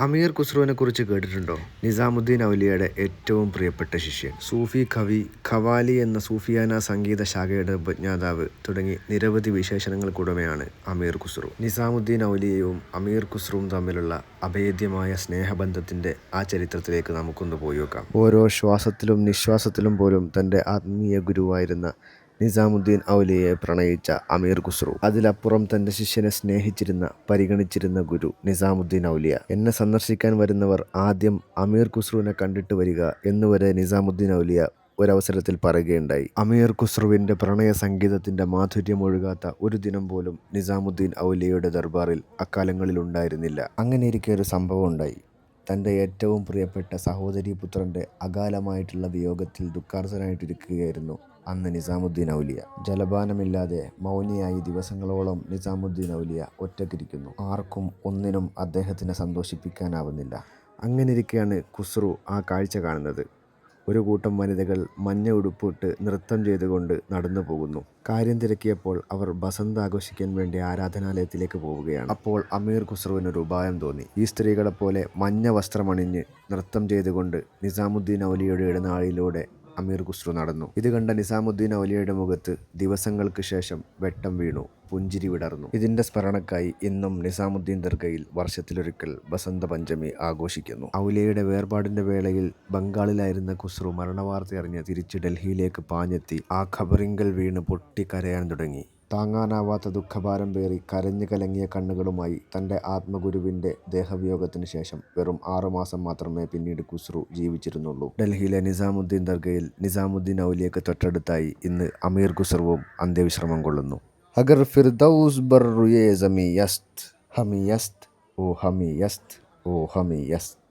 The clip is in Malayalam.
അമീർ ഖുസ്രുവിനെ കുറിച്ച് കേട്ടിട്ടുണ്ടോ? നിസാമുദ്ദീൻ ഔലിയയുടെ ഏറ്റവും പ്രിയപ്പെട്ട ശിഷ്യൻ. സൂഫി കവി ഖവാലി എന്ന സൂഫിയാന സംഗീത ശാഖയുടെ ഉപജ്ഞാതാവ് തുടങ്ങി നിരവധി വിശേഷണങ്ങൾക്കുടമയാണ് അമീർ ഖുസ്രു. നിസാമുദ്ദീൻ ഔലിയയും അമീർ ഖുസ്രുവും തമ്മിലുള്ള അഭേദ്യമായ സ്നേഹബന്ധത്തിന്റെ ആ ചരിത്രത്തിലേക്ക് നമുക്കൊന്ന് പോയി നോക്കാം. ഓരോ ശ്വാസത്തിലും നിശ്വാസത്തിലും പോലും തന്റെ ആത്മീയ ഗുരുവായിരുന്ന നിസാമുദ്ദീൻ ഔലിയെ പ്രണയിച്ച അമീർ ഖുസ്രു. അതിലപ്പുറം തന്റെ ശിഷ്യനെ സ്നേഹിച്ചിരുന്ന പരിഗണിച്ചിരുന്ന ഗുരു നിസാമുദ്ദീൻ ഔലിയ. എന്നെ സന്ദർശിക്കാൻ വരുന്നവർ ആദ്യം അമീർ ഖുസ്രുവിനെ കണ്ടിട്ട് വരിക എന്നുവരെ നിസാമുദ്ദീൻ ഔലിയ ഒരവസരത്തിൽ പറയുകയുണ്ടായി. അമീർ ഖുസ്രുവിന്റെ പ്രണയ സംഗീതത്തിന്റെ മാധുര്യം ഒഴുകാത്ത ഒരു ദിനം പോലും നിസാമുദ്ദീൻ ഔലിയയുടെ ദർബാറിൽ അക്കാലങ്ങളിൽ ഉണ്ടായിരുന്നില്ല. അങ്ങനെയിരിക്കെ ഒരു സംഭവം ഉണ്ടായി. തന്റെ ഏറ്റവും പ്രിയപ്പെട്ട സഹോദരി സഹോദരീപുത്രന്റെ അകാലമായിട്ടുള്ള വിയോഗത്തിൽ ദുഃഖാർസനായിട്ടിരിക്കുകയായിരുന്നു അന്ന് നിസാമുദ്ദീൻ ഔലിയ. ജലപാനമില്ലാതെ മൗനിയായി ദിവസങ്ങളോളം നിസാമുദ്ദീൻ ഔലിയ ഒറ്റക്കിരിക്കുന്നു. ആർക്കും ഒന്നിനും അദ്ദേഹത്തിനെ സന്തോഷിപ്പിക്കാനാവുന്നില്ല. അങ്ങനെയിരിക്കെയാണ് ഖുസ്രു ആ കാഴ്ച കാണുന്നത്. ഒരു കൂട്ടം വനിതകൾ മഞ്ഞ ഉടുപ്പിട്ട് നൃത്തം ചെയ്തുകൊണ്ട് നടന്നു പോകുന്നു. കാര്യം തിരക്കിയപ്പോൾ അവർ ബസന്ത് ആഘോഷിക്കാൻ വേണ്ടി ആരാധനാലയത്തിലേക്ക് പോവുകയാണ്. അപ്പോൾ അമീർ ഖുസ്രുവിന് ഒരു ഉപായം തോന്നി. ഈ സ്ത്രീകളെപ്പോലെ മഞ്ഞ വസ്ത്രമണിഞ്ഞ് നൃത്തം ചെയ്തുകൊണ്ട് നിസാമുദ്ദീൻ ഔലിയുടെ ഇടനാഴിയിലൂടെ അമീർ ഖുസ്രു നടന്നു. ഇത് കണ്ട നിസാമുദ്ദീൻ ഔലിയയുടെ മുഖത്ത് ദിവസങ്ങൾക്ക് ശേഷം വെട്ടം വീണു പുഞ്ചിരി വിടർന്നു. ഇതിന്റെ സ്മരണക്കായി ഇന്നും നിസാമുദ്ദീൻ ദർഗയിൽ വർഷത്തിലൊരിക്കൽ ബസന്ത പഞ്ചമി ആഘോഷിക്കുന്നു. ഔലിയയുടെ വേർപാടിന്റെ വേളയിൽ ബംഗാളിലായിരുന്ന ഖുസ്രു മരണവാർത്തയറിഞ്ഞ് തിരിച്ച് ഡൽഹിയിലേക്ക് പാഞ്ഞെത്തി ആ ഖബറിങ്കൽ വീണ് പൊട്ടിക്കരയാൻ തുടങ്ങി. താങ്ങാനാവാത്ത ദുഃഖഭാരം പേറി കരഞ്ഞു കലങ്ങിയ കണ്ണുകളുമായി തന്റെ ആത്മഗുരുവിന്റെ ദേഹവിയോഗത്തിന് ശേഷം വെറും ആറുമാസം മാത്രമേ പിന്നീട് ഖുസ്രു ജീവിച്ചിരുന്നുള്ളൂ. ഡൽഹിയിലെ നിസാമുദ്ദീൻ ദർഗയിൽ നിസാമുദ്ദീൻ ഔലിയക്ക് തൊട്ടടുത്തായി ഇന്ന് അമീർ ഖുസ്രുവും അന്ത്യവിശ്രമം കൊള്ളുന്നു. അഗർ ഫിർദൌസ് ബർ ഹമിയസ്ത് ഓ ഹമിയസ്ത് ഓ ഹമിയസ്ത്.